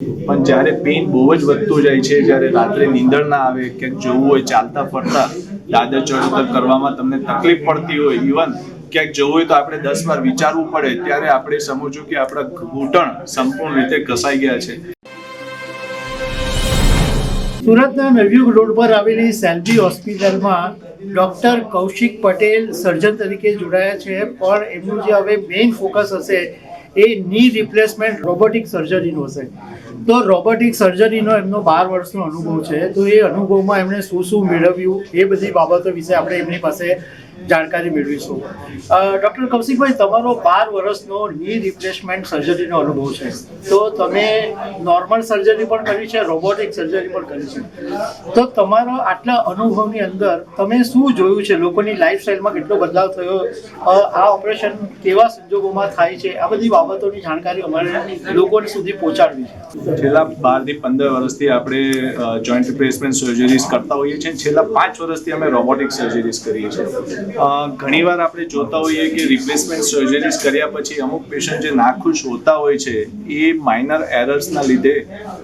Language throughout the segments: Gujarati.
પણ જ્યારે પેઇન બહુ જ વધતું જાય છે, જ્યારે રાત્રે નીંદર ના આવે, ક્યાંક જવું હોય, ચાલતા ફરતા, દાદર ચડતર કરવામાં તમને તકલીફ પડતી હોય ઇવન ક્યાંક જવું હોય તો આપણે દસ વાર વિચારવું પડે, ત્યારે આપણે સમજવું કે આપણા ઘૂંટણ સંપૂર્ણ રીતે ઘસાઈ ગયા છે. સુરતના નવયુગ રોડ પર આવેલી સેલ્વી હોસ્પિટલમાં ડૉક્ટર કૌશિક પટેલ સર્જન તરીકે જોડાયા છે, પણ એમનું જે હવે મેઇન ફોકસ હશે એ ની રિપ્લેસમેન્ટ રોબોટિક સર્જરીનો હશે તો રોબોટિક સર્જરીનો એમનો બાર વર્ષનો અનુભવ છે. તો એ અનુભવમાં એમણે શું શું મેળવ્યું એ બધી બાબતો વિશે આપણે એમની પાસે જાણકારી મેળવીશું. ડૉક્ટર કૌશિકભાઈ, તમારો બાર વર્ષનો ની રિપ્લેસમેન્ટ સર્જરીનો અનુભવ છે. તો તમે નોર્મલ સર્જરી પણ કરી છે રોબોટિક સર્જરી પણ કરી છે. તો તમારો આટલા અનુભવની અંદર તમે શું જોયું છે? લોકોની લાઈફસ્ટાઈલમાં કેટલો બદલાવ થયો? આ ઓપરેશન કેવા સંજોગોમાં થાય છે? આ બધી બાબતોની જાણકારી અમારે લોકોને સુધી પહોંચાડવી છે. છેલ્લા બારથી પંદર વર્ષથી આપણે જોઈન્ટ રિપ્લેસમેન્ટ સર્જરીઝ કરતા હોઈએ છીએ. છેલ્લા પાંચ વર્ષથી અમે રોબોટિક સર્જરીઝ કરીએ છીએ. ઘણીવાર આપણે જોતા હોઈએ કે રિપ્લેસમેન્ટ સર્જરીઝ કર્યા પછી અમુક પેશન્ટ જે નાખુશ હોતા હોય છે, એ માઇનર એરર્સના લીધે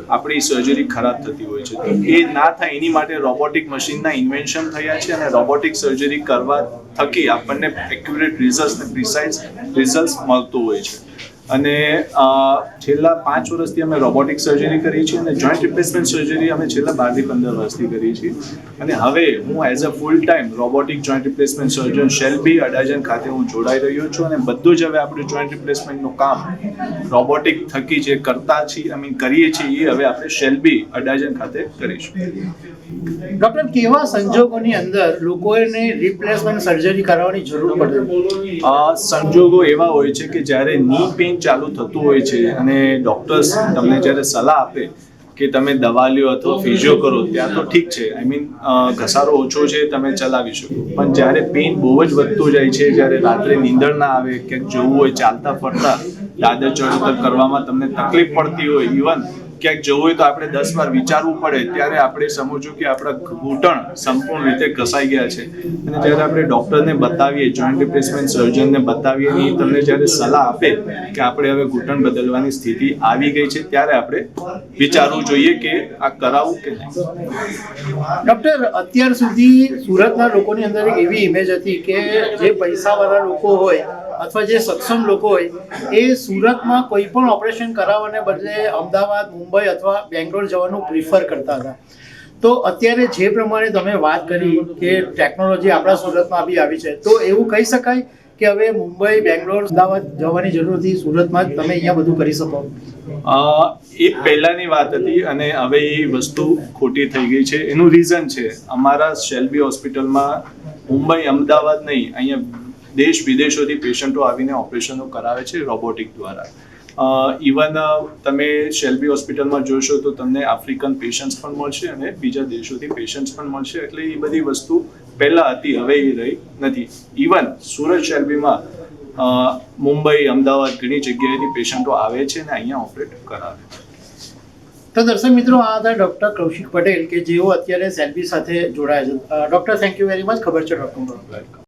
આપણી સર્જરી ખરાબ થતી હોય છે. એ ના થાય એની માટે રોબોટિક મશીનના ઇન્વેન્શન થયા છે અને રોબોટિક સર્જરી કરવા થકી આપણને એક્યુરેટ રિઝલ્ટ પ્રિસાઇઝ રિઝલ્ટ મળતું હોય છે. અને છેલ્લા પાંચ વર્ષથી અમે રોબોટિક સર્જરી કરી છે અને જોઈન્ટ રિપ્લેસમેન્ટ સર્જરી અમે છેલ્લા બારથી પંદર વર્ષથી કરી છે. અને હવે હું as a full time robotic joint replacement surgeon Shalby Adajan ખાતે હું જોડાઈ રહ્યો છું અને બધું જ હવે આપણે જોઈન્ટ રિપ્લેસમેન્ટનું કામ રોબોટિક થકી જે કરતા છીએ મીન કરીએ છીએ એ હવે આપણે શેલ્બી અડાજન ખાતે કરીશું. ડોક્ટર કેવા સંજોગોની અંદર લોકોને રિપ્લેસમેન્ટ સર્જરી કરાવવાની જરૂર પડે? સંજોગો એવા હોય છે કે જ્યારે ની પેઇન ચાલુ થતું હોય છે અને ડૉક્ટર્સ તમને જ્યારે સલાહ આપે કે તમે દવા લ્યો અથવા ફિઝિયો કરો, ત્યાં તો ઠીક છે. આઈ મીન ઘસારો ઓછો છે, તમે ચલાવી શકો. પણ જ્યારે પેઇન બહુ જ વધતું જાય છે, જ્યારે રાત્રે નીંદર ના આવે, ક્યાંક જવું હોય, ચાલતા ફરતા, દાદર ચડતર કરવામાં તમને તકલીફ પડતી હોય ઇવન ક્યાંક જવું હોય તો આપણે દસ વાર વિચારવું પડે, ત્યારે આપણે સમજવું કે આપણા ઘૂંટણ સંપૂર્ણ રીતે ઘસાઈ ગયા છે. અને જ્યારે આપણે ડૉક્ટરને બતાવીએ જોઈન્ટ રિપ્લેસમેન્ટ સર્જનને બતાવીએ અને તમને જ્યારે સલાહ આપે કે આપણે હવે ઘૂંટણ બદલવાની સ્થિતિ આવી ગઈ છે, ત્યારે આપણે વિચારવું જોઈએ કે આ કરાવવું કે નહીં. ડૉક્ટર, અત્યાર સુધી સુરતના લોકોની અંદર એક એવી ઇમેજ હતી કે જે પૈસાવાળા લોકો હોય અથવા જે સક્ષમ લોકો હોય, એ સુરતમાં કોઈ પણ ઓપરેશન કરાવવાને બદલે અમદાવાદ, મુંબઈ અથવા બેંગ્લોર જવાનું પ્રિફર કરતા હતા. તો અત્યારે જે પ્રમાણે તમે વાત કરી કે ટેકનોલોજી આપણા સુરતમાં બી આવી છે, તો એવું કહી શકાય કે હવે મુંબઈ, બેંગ્લોર, અમદાવાદ જવાની જરૂર નથી સુરતમાં તમે અહીંયા બધું કરી શકો. એ પહેલાની વાત હતી અને હવે એ વસ્તુ ખોટી થઈ ગઈ છે. એનું રીઝન છે, અમારા શેલ્બી હોસ્પિટલમાં મુંબઈ, અમદાવાદ નહીં, અહીંયા દેશ વિદેશોથી પેશન્ટો આવીને ઓપરેશનો કરાવે છે રોબોટિક દ્વારા. ઇવન તમે શેલ્બી હોસ્પિટલમાં જોશો તો તમને આફ્રિકન પેશન્ટ્સ પણ મળશે અને બીજા દેશોથી પેશન્ટ્સ પણ મળશે. એટલે એ બધી વસ્તુ પહેલાં હતી હવે એ રહી નથી. ઇવન સુરત શેલ્બીમાં મુંબઈ અમદાવાદ ઘણી જગ્યાએથી પેશન્ટો આવે છે અને અહીંયા ઓપરેટ કરાવે છે. તો દર્શક મિત્રો આ હતા ડૉક્ટર કૌશિક પટેલ કે જેઓ અત્યારે સેલ્ફી સાથે જોડાયા છે. Doctor thank you very much ખબર છે ડૉક્ટર. વેલકમ